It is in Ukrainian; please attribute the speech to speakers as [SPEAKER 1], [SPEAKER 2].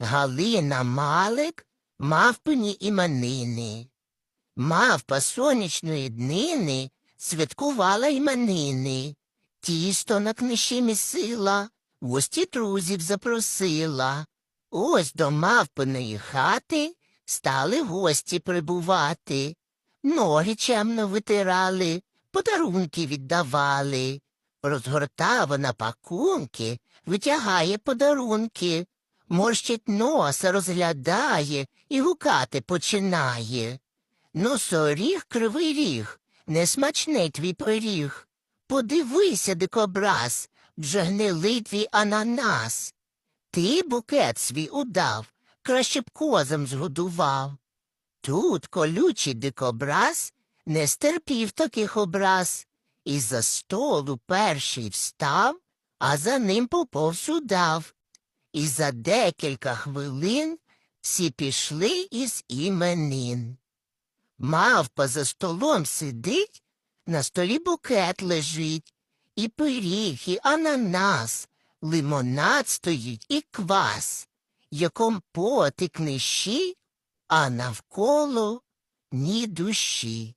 [SPEAKER 1] Галина Малик мавпині іменини. Мавпа сонячної днини святкувала іменини. Тісто на книжі місила, гості друзів запросила. Ось до мавпиної хати стали гості прибувати. Ноги чемно витирали, подарунки віддавали. Розгортає вона пакунки, витягає подарунки, морщить носа, розглядає і гукати починає. Носоріг кривий ріг, несмачний твій пиріг. Подивися, дикобраз, вже гнилий твій ананас. Ти букет свій удав, краще б козам згодував. Тут колючий дикобраз не стерпів таких образ, і за столу перший встав, а за ним поповз удав. І за декілька хвилин всі пішли із іменин. Мавпа за столом сидить, на столі букет лежить, і пиріг, і ананас, лимонад стоїть і квас, є компот і книжі, а навколо ні душі.